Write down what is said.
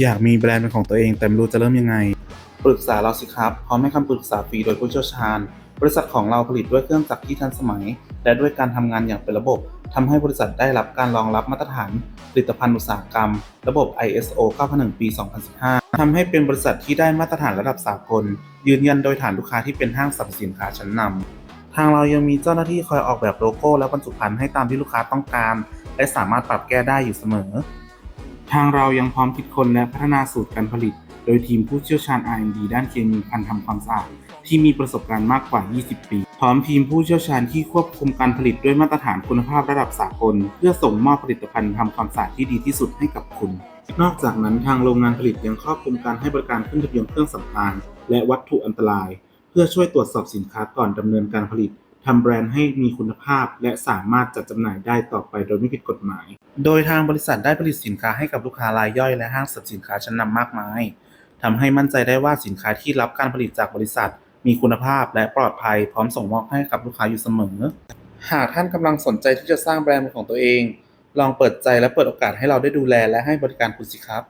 อยากมีแบรนด์เป็นของตัวเอง แต่ไม่รู้จะเริ่มยังไง ปรึกษาเราสิครับ พร้อมให้คำปรึกษาฟรีโดยผู้เชี่ยวชาญ บริษัทของเราผลิตด้วยเครื่องจักรที่ทันสมัย และด้วยการทำงานอย่างเป็นระบบ ทำให้บริษัทได้รับการรองรับมาตรฐานผลิตภัณฑ์อุตสาหกรรม ระบบ ISO 9001 ปี 2015 ทำให้เป็นบริษัทที่ได้มาตรฐานระดับสากล ยืนยันโดยฐานลูกค้าที่เป็นห้างสรรพสินค้าชั้นนำ ทางเรายังมีเจ้าหน้าที่คอยออกแบบโลโก้ และบรรจุภัณฑ์ให้ตามที่ลูกค้าต้องการ และสามารถปรับแก้ได้อยู่เสมอ ทางเรายังพร้อมคิดค้นและพัฒนาสูตรการผลิต โดยทีมผู้เชี่ยวชาญ R&D ด้านเคมีพันทำความสะอาดที่มีประสบการณ์มากกว่า 20 ปี พร้อมทีมผู้เชี่ยวชาญที่ควบคุมการผลิตด้วยมาตรฐานคุณภาพระดับสากล เพื่อส่งมอบผลิตภัณฑ์ทำความสะอาดที่ดีที่สุดให้กับคุณ นอกจากนั้นทางโรงงานผลิตยังครอบคลุมการให้บริการขึ้นทะเบียนเครื่องสำอางและวัตถุอันตราย เพื่อช่วยตรวจสอบสินค้าก่อนดำเนินการผลิต ทำแบรนด์ให้มีคุณภาพ และสามารถจัดจำหน่ายได้ต่อไปโดยไม่ผิดกฎหมาย โดยทางบริษัทได้ผลิตสินค้าให้กับลูกค้ารายย่อยและห้างสรรพสินค้าชั้นนำมากมายทำให้มั่นใจได้ว่าสินค้าที่รับการผลิตจากบริษัท มีคุณภาพและปลอดภัยพร้อมส่งมอบให้กับลูกค้าอยู่เสมอ หากท่านกำลังสนใจที่จะสร้างแบรนด์ของตัวเอง ลองเปิดใจและเปิดโอกาสให้เราได้ดูแลและให้บริการคุณสิครับ